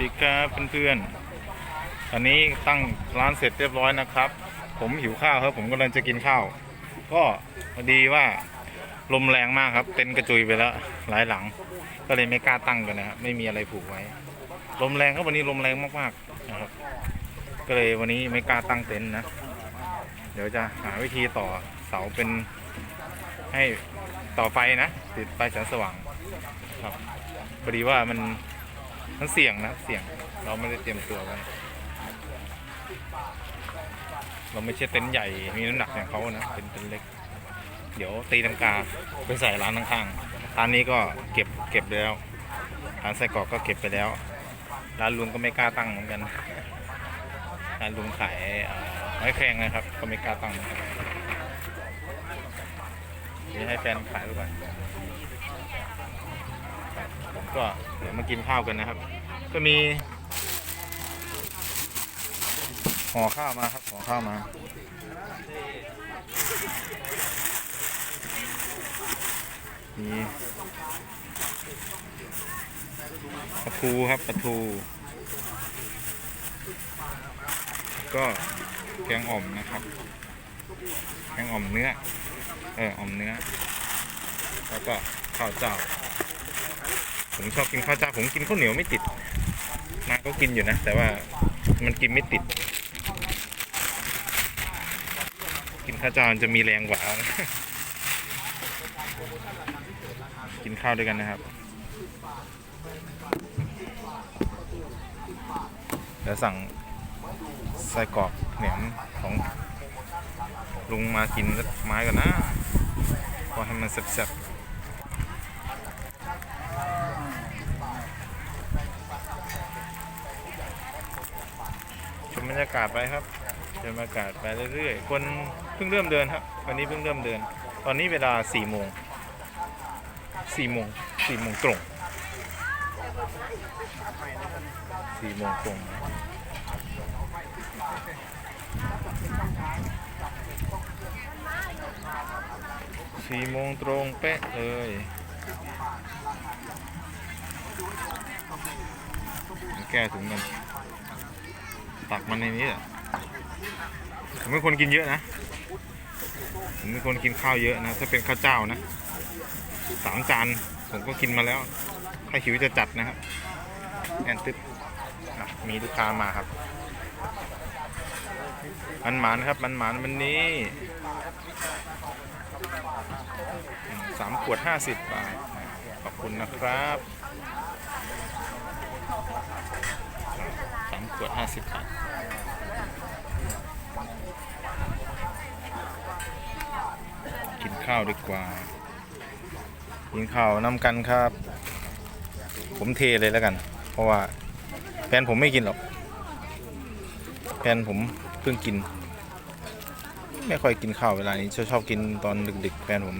ดีครับเพื่อนๆ ตอนนี้ตั้งร้านเสร็จเรียบร้อยนะครับ ผมหิวข้าวครับ ผมกำลังจะกินข้าว ก็พอดีว่าลมแรงมากครับ เต็นท์กระจุยไปแล้วหลายหลัง ก็เลยไม่กล้าตั้งกันนะครับไม่มีอะไรผูกไว้ ลมแรงครับวันนี้ลมแรงมากๆนะครับ ก็เลยวันนี้ไม่กล้าตั้งเต็นท์นะ เดี๋ยวจะหาวิธีต่อเสาเป็นให้ต่อไฟนะ ติดไฟแสงสว่างครับพอดีว่ามัน มันเสี่ยงนะเสี่ยง เราไม่ได้เตรียมตัวไว้เราไม่ใช่เต็นท์ใหญ่มีน้ำหนักอย่างเขานะเป็นเต็นท์เล็ก เดี๋ยวตีลังกาไปใส่ร้านข้างๆร้านนี้ก็เก็บเก็บแล้วร้านไส้กรอกก็เก็บไปแล้ว ร้านลุงก็ไม่กล้าตั้งเหมือนกันร้านลุงขายไม้แข็งนะครับ ก็ไม่กล้าตั้งเดี๋ยวให้แฟนขายไปก่อน ก็เดี๋ยวมากินข้าวกันนะครับ ก็มีห่อข้าวมาครับห่อข้าวมามีปลาทูครับปลาทู ก็แกงอ่อมนะครับแกงอ่อมเนื้อ เอออ่อมเนื้อ แล้วก็ข้าวเจ้า ผมชอบกินข้าวเจ้าผมกินข้าวเหนียวไม่ติดนาก็กินอยู่นะ แต่ว่ามันกินไม่ติด กินข้าวเจ้าจะมีแรงกว่ากินข้าวด้วยกันนะครับเดี๋ยวสั่งไส้กรอกแหนมของลุงมากินสักไม้ก่อนนะก็ให้มันแซ่บๆ บรรยากาศไปครับชมบรรยากาศไปเรื่อยๆ คนเพิ่งเริ่มเดินครับ วันนี้เพิ่งเริ่มเดิน ตอนนี้เวลา4โมง4โมง4โมงตรง4โมงตรงสี่โมงตรงเป๊ะเลยแก้ถุงกัน ตักมันในนี้แหละผมเป็นคนกินเยอะนะ ผมเป็นคนกินข้าวเยอะนะ ถ้าเป็นข้าวเจ้านะสามจานผมก็กินมาแล้ว ถ้าหิวจะจัดนะครับแอนตึ๊บมีลูกค้ามาครับ มันหมานครับ มันหมานวันนี้สามขวดห้าสิบบาท ขอบคุณนะครับ ขวดห้าสิบบาทกินข้าวดีกว่า กินข้าวนำกันครับ ผมเทเลยแล้วกัน เพราะว่าแฟนผมไม่กินหรอกแฟนผมเพิ่งกิน ไม่ค่อยกินข้าวเวลานี้ชอบชอบกินตอนดึกๆแฟนผม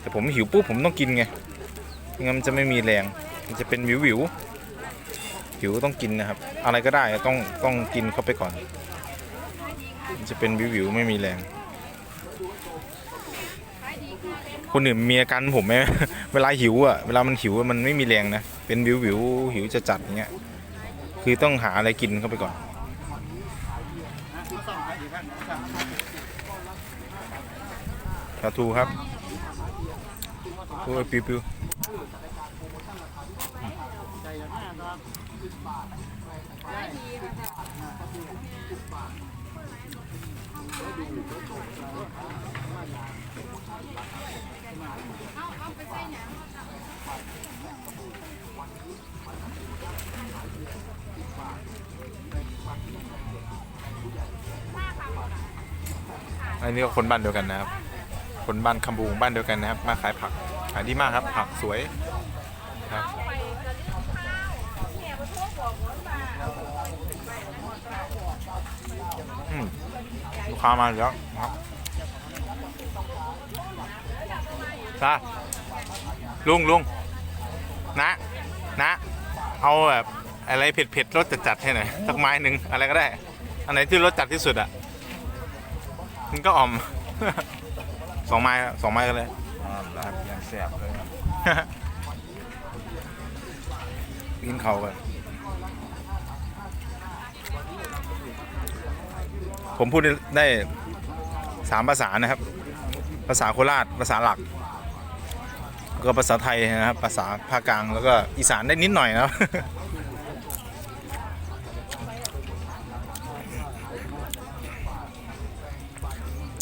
แต่ผมหิวปุ๊บผมต้องกินไงไม่งั้นมันจะไม่มีแรง มันจะเป็นวิววิวๆ หิวต้องกินนะครับ อะไรก็ได้ต้องต้องกินเข้าไปก่อน จะเป็นวิววิวๆไม่มีแรง คนอื่นมีอาการผมไหมเวลาหิวอะเวลามันหิวมันไม่มีแรงนะเป็นวิววิวๆหิวจะจัดอย่างเงี้ยคือต้องหาอะไรกินเข้าไปก่อนปลาทูครับโอ้ยปิวปิว อันนี้ก็คนบ้านเดียวกันนะครับ คนบ้านคำบูงบ้านเดียวกันนะครับ มาขายผัก ขายดีมากครับ ผักสวยครับอืมลูก ค้ามาอีกแล้วครับซาลุงลุงนะนะเอาแบบอะไรเผ็ดๆรสจัดๆให้หน่อยสักไม้หนึ่งอะไรก็ได้ อันไหนที่รสจัดที่สุดอะมันก็อ่อมสองไม้ครับสองไม้กันเลยครับยังแสบเลยกินเขาวกัน ผมพูดได้สามภาษานะครับ ภาษาโคราชภาษาหลัก ก็ภาษาไทยนะครับ ภาษาภาคกลางแล้วก็อีสานได้นิดหน่อยนะครับ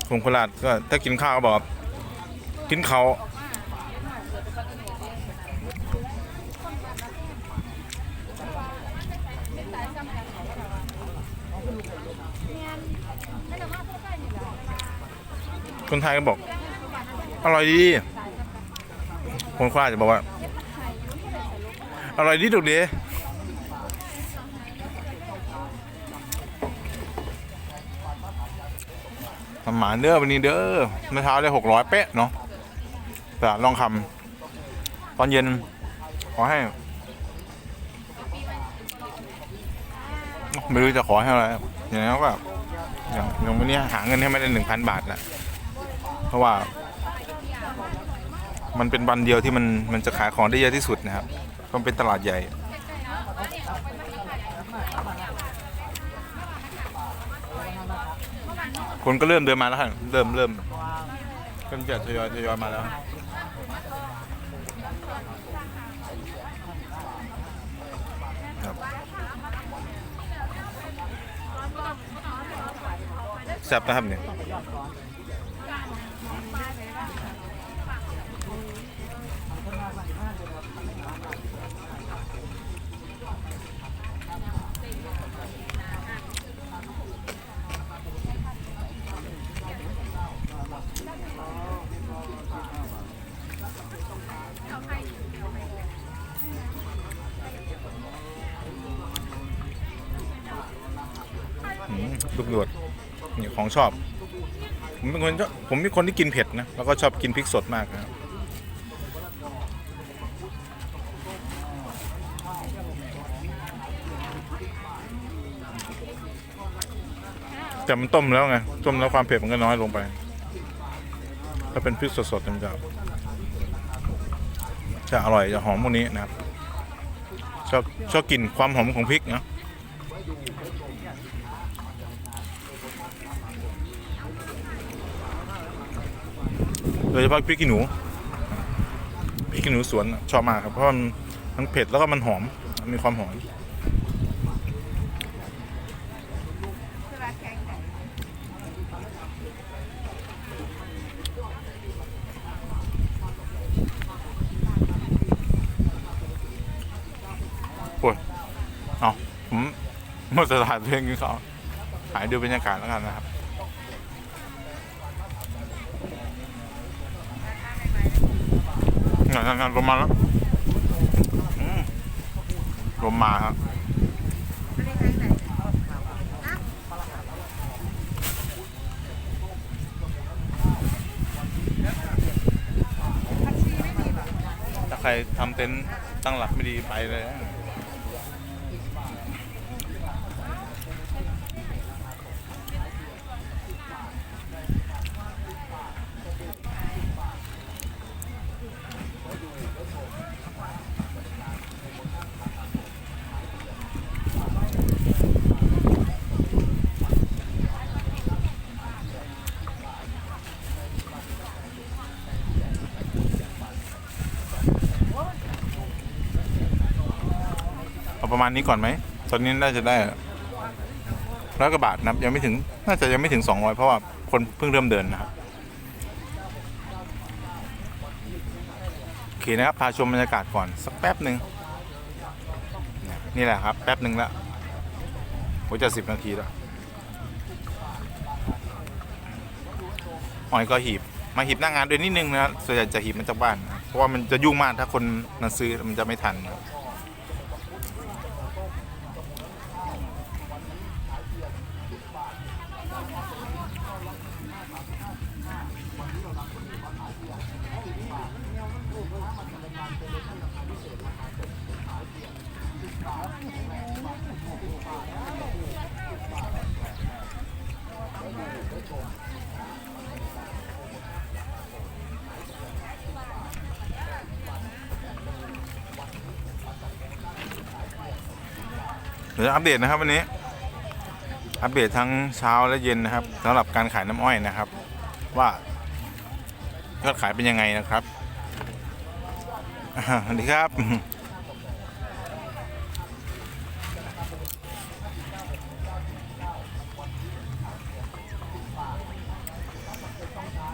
ผมโคราชก็ถ้ากินข้าวก็บอกกินเขา คนไทยก็บอก อร่อยดี คนโคราจะบอกว่า อร่อยดีถูกดีประมาณเด้อวันนี้เด้อเมื่อเช้าได้หกร้อยเป๊ะเนาะแต่ลองคำตอนเย็น ขอให้ ไม่รู้จะขอให้อะไรอย่างนั้ก็อย่างอย่างวันนี้หาเงินให้ไม่ได้หนึ่งพันบาทแหละ เพราะว่า มันเป็นวันเดียวที่มันมันจะขายของได้เยอะที่สุดนะครับก็เป็นตลาดใหญ่คนก็เริ่มเดินมาแล้วครับเริ่มเริ่มก็จะทยอยทยอยมาแล้ว ครับแซ่บนะครับเนี่ย ลูกหยวดนี่ของชอบ ผมเป็นคนชอบผมเป็นคนที่กินเผ็ดนะ แล้วก็ชอบกินพริกสดมากนะครับแต่มันต้มแล้วไง ต้มแล้วความเผ็ดมันก็น้อยลงไป ถ้าเป็นพริกสดๆมันจะจะอร่อยจะหอมพวกนี้นะครับชอบชอบกลิ่นความหอมของพริกเนาะ โดยเฉพาะพริกขี้หนูพริกขี้หนูสวนชอบมากครับเพราะมันมันเผ็ดแล้วก็มันหอมมีความหอมโอ้ยเอาผมเมื่อสถานเพลงกินข้าวหายดูบรรยากาศแล้วกันนะครับ งา นงานลมมาแล้วมลมมาครับถ้าใครทำเต็นท์ตั้งหลักไม่ดีไปเลย ประมาณนี้ก่อนไหม ตอนนี้น่าจะได้ร้อยกว่าบาทนะครับ ยังไม่ถึง น่าจะยังไม่ถึงสองร้อยเพราะว่าคนเพิ่งเริ่มเดินนะครับโอเคนะครับ พาชมบรรยากาศก่อนสักแป๊บหนึ่งนี่แหละครับ แป๊บหนึ่งละโอ้ยจะสิบนาทีแล้วหอยก็หีบ มาหีบหน้างานด้วยนิดนึงนะส่วนใหญ่จะหีบมาจากบ้านนะเพราะว่ามันจะยุ่งมากถ้าคนมาซื้อมันจะไม่ทัน ดี๋ยวจะอัปเดตนะครับวันนี้ อัปเดตทั้งเช้าและเย็นนะครับสำหรับการขายน้ำอ้อยนะครับ ว่ายอดขายเป็นยังไงนะครับสวัสดีครับ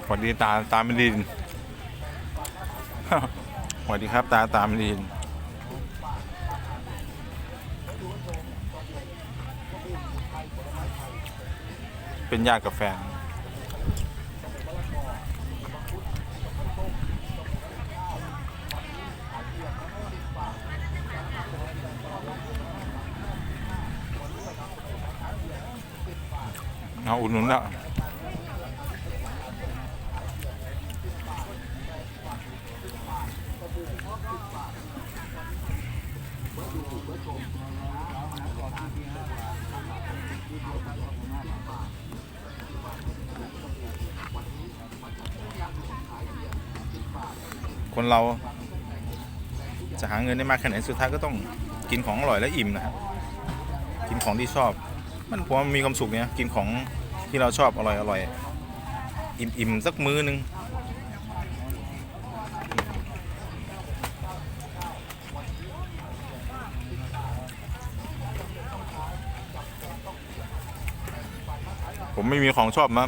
สวัสดีตาตามดินสวัสดีครับตาตามดิน เป็นยาติกับแฟนเอาอุดหนุนแล้ว คนเราจะหาเงินได้มากแค่ไหนสุดท้ายก็ต้องกินของอร่อยและอิ่มนะครับกินของที่ชอบ มันผมมีความสุขเนี่ยกินของที่เราชอบอร่อยอร่อยอิ่มอิ่มสักมื้อนึงผมไม่มีของชอบนะ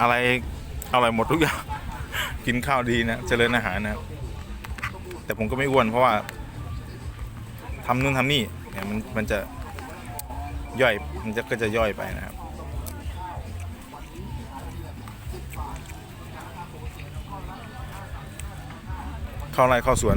อะไรอร่อยหมดทุกอย่าง กินข้าวดีนะเจริญอาหารนะแต่ผมก็ไม่อ้วนเพราะว่าทำนู่นทำนี่เนี่ยมันมันจะย่อยมันจะก็จะย่อยไปนะครับเข้าไร่เข้าสวน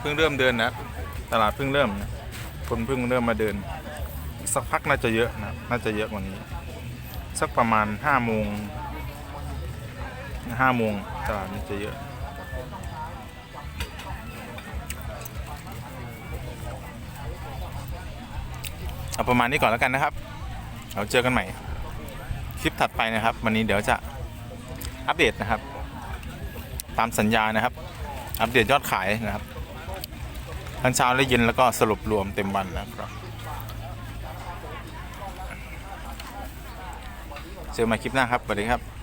เพิ่งเริ่มเดินนะตลาดเพิ่งเริ่มนะคนเพิ่งเริ่มมาเดิน สักพักน่าจะเยอะนะน่าจะเยอะกว่านี้ สักประมาณห้าโมงห้าโมงตลาดน่าจะเยอะเอาประมาณนี้ก่อนแล้วกันนะครับเราเจอกันใหม่ คลิปถัดไปนะครับ วันนี้เดี๋ยวจะอัปเดตนะครับ ตามสัญญานะครับ อัปเดตยอดขายนะครับ ทั้งเช้าและเย็นแล้วก็สรุปรวมเต็มวันนะครับเจอกันใหม่คลิปหน้าครับสวัสดีครับ